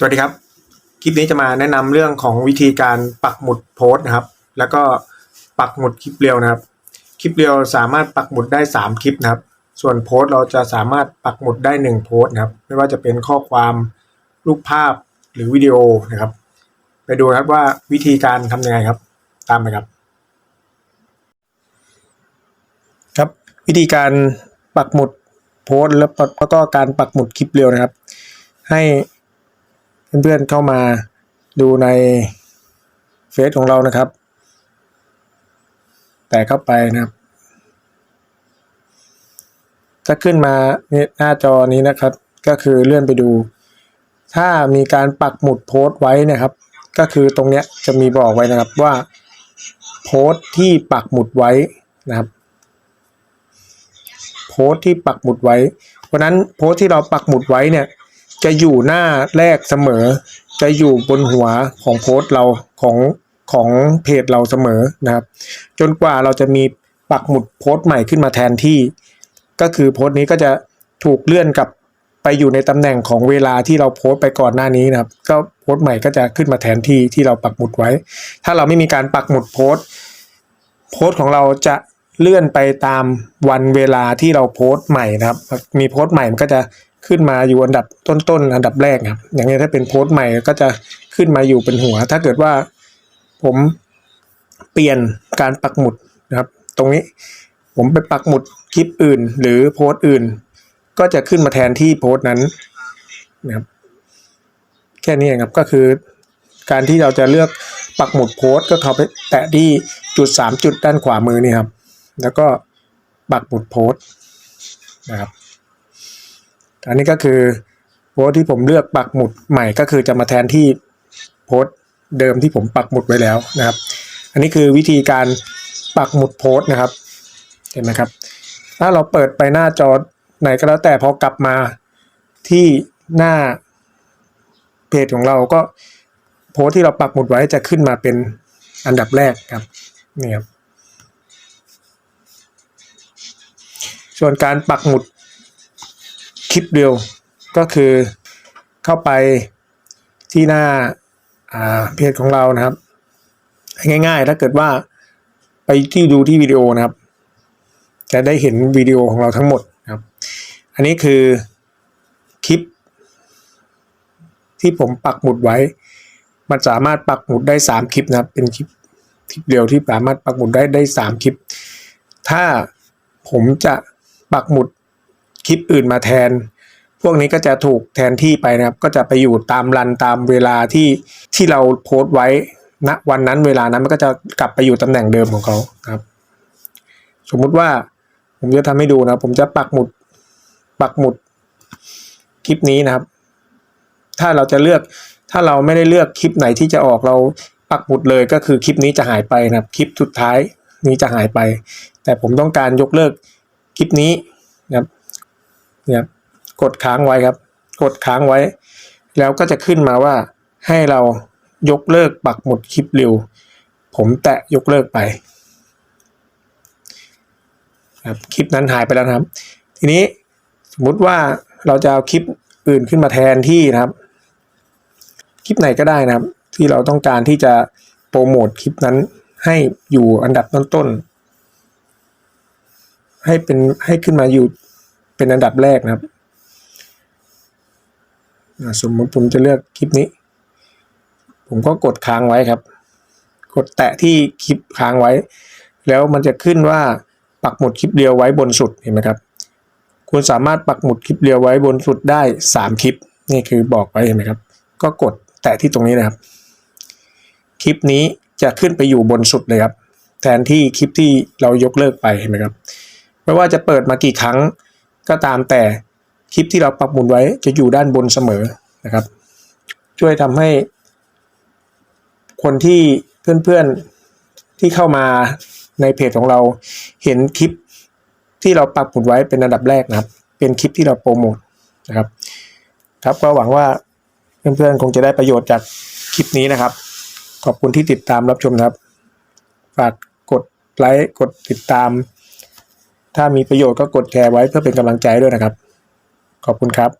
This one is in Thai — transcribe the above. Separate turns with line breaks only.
สวัสดีครับ คลิปนี้จะมาแนะนำเรื่องของวิธีการปักหมุดโพสต์นะครับ แล้วก็ปักหมุดคลิปเรียวนะครับ คลิปเรียวสามารถปักหมุดได้ 3 คลิปนะครับ ส่วนโพสต์เราจะสามารถปักหมุดได้ 1 โพสต์นะครับ ไม่ว่าจะเป็นข้อความรูปภาพหรือวิดีโอนะครับ ไปดูครับว่าวิธีการทำยังไงครับ ตามไปครับ ครับ วิธีการปักหมุดโพสต์แล้วก็การปักหมุดคลิปเร็วนะครับ ให้ เพื่อนๆเข้ามาดูในเฟซของเรานะครับ แต่เข้าไปนะครับ ถ้าขึ้นมาเนี่ยหน้าจอนี้นะครับ ก็คือเลื่อนไปดู ถ้ามีการปักหมุดโพสต์ไว้นะครับ ก็คือตรงเนี้ยจะมีบอกไว้นะครับว่า โพสต์ที่ปักหมุดไว้นะครับ โพสต์ที่ปักหมุดไว้ เพราะนั้นโพสต์ที่เราปักหมุดไว้เนี่ย จะอยู่หน้าแรกเสมอ จะอยู่บนหัวของโพสต์เราของของเพจเราเสมอนะครับ จนกว่าเราจะมีปักหมุดโพสต์ใหม่ขึ้นมาแทนที่ ก็คือโพสต์นี้ก็จะถูกเลื่อนกลับไปอยู่ในตำแหน่งของเวลาที่เราโพสต์ไปก่อนหน้านี้นะครับ ก็โพสต์ใหม่ก็จะขึ้นมาแทนที่ที่เราปักหมุดไว้ ถ้าเราไม่มีการปักหมุดโพสต์ โพสต์ของเราจะเลื่อนไปตามวันเวลาที่เราโพสต์ใหม่นะครับ มีโพสต์ใหม่มันก็จะ ขึ้นมาอยู่อันดับต้นๆอันดับแรกครับ อย่างนี้ถ้าเป็นโพสต์ใหม่ก็จะขึ้นมาอยู่เป็นหัว ถ้าเกิดว่าผมเปลี่ยนการปักหมุดนะครับ ตรงนี้ผมไปปักหมุดคลิปอื่น หรือโพสต์อื่น ก็จะขึ้นมาแทนที่โพสต์นั้นนะครับแค่นี้ครับก็คือการที่เราจะเลือกปักหมุดโพสต์ก็เข้าไปแตะที่จุด 3 จุดด้านขวามือนี่ครับ แล้วก็ปักหมุดโพสต์นะครับ อันนี้ก็คือโพสที่ผมเลือกปักหมุดใหม่ก็คือจะมาแทนที่โพสเดิมที่ผมปักหมุดไว้แล้วนะครับ อันนี้คือวิธีการปักหมุดโพสนะครับ เห็นไหมครับ ถ้าเราเปิดไปหน้าจอไหนก็แล้วแต่พอกลับมาที่หน้าเพจของเราก็โพสที่เราปักหมุดไว้จะขึ้นมาเป็นอันดับแรกครับนี่ครับส่วนการปักหมุด คลิปเดียวก็คือเข้าไปที่หน้าเพจของเรานะครับ ง่ายๆ ถ้าเกิดว่าไปที่ดูที่วิดีโอนะครับ จะได้เห็นวิดีโอของเราทั้งหมดนะครับ อันนี้คือคลิป ที่ผมปักหมุดไว้ มันสามารถปักหมุดได้ 3 คลิปนะครับ เป็นคลิปคลิปเดียวที่สามารถปักหมุดได้ได้ 3 คลิป ถ้าผมจะปักหมุด คลิปอื่นมาแทน พวกนี้ก็จะถูกแทนที่ไปนะครับ ก็จะไปอยู่ตามรันตามเวลาที่ที่เราโพสต์ไว้ณวันนั้นเวลานั้นมันก็จะกลับไปอยู่ตำแหน่งเดิมของเขาครับ สมมุติว่าผมจะทำให้ดูนะ ผมจะปักหมุดปักหมุดคลิปนี้นะครับ ถ้าเราจะเลือกถ้าเราไม่ได้เลือกคลิปไหนที่จะออกเราปักหมุดเลยก็คือคลิปนี้จะหายไปนะครับ คลิปสุดท้ายนี้จะหายไป แต่ผมต้องการยกเลิกคลิปนี้ นะครับกดค้างไว้ครับ กดค้างไว้ แล้วก็จะขึ้นมาว่าให้เรายกเลิกปักหมุดคลิปเร็ว ผมแตะยกเลิกไปครับคลิปนั้นหายไปแล้วนะครับ ทีนี้สมมุติว่าเราจะเอาคลิปอื่นขึ้นมาแทนที่นะครับ คลิปไหนก็ได้นะครับ ที่เราต้องการที่จะโปรโมทคลิปนั้นให้อยู่อันดับต้นๆให้เป็นให้ขึ้นมาอยู่ เป็นอันดับแรกนะครับอ่าสมมติผมจะเลือกคลิปนี้ ผมก็กดค้างไว้ครับ กดแตะที่คลิปค้างไว้ แล้วมันจะขึ้นว่าปักหมุดคลิปเดียวไว้บนสุดเห็นไหมครับคุณสามารถปักหมุดคลิปเดียวไว้บนสุดได้ 3 คลิป นี่คือบอกไว้เห็นไหมครับ ก็กดแตะที่ตรงนี้นะครับ คลิปนี้จะขึ้นไปอยู่บนสุดเลยครับ แทนที่คลิปที่เรายกเลิกไปเห็นไหมครับ ไม่ว่าจะเปิดมากี่ครั้ง ก็ตามแต่คลิปที่เราปักหมุดไว้จะอยู่ด้านบนเสมอนะครับ ช่วยทำให้ คนที่เพื่อนๆที่เข้ามาในเพจของเราเห็นคลิปที่เราปักหมุดไว้เป็นอันดับแรกนะครับ เป็นคลิปที่เราโปรโมทนะครับ ครับก็หวังว่าเพื่อนๆคงจะได้ประโยชน์จากคลิปนี้นะครับ ขอบคุณที่ติดตามรับชมนะครับ ฝากกดไลค์กดติดตาม ถ้ามีประโยชน์ก็กดแชร์ไว้เพื่อเป็นกำลังใจด้วยนะครับ ขอบคุณครับ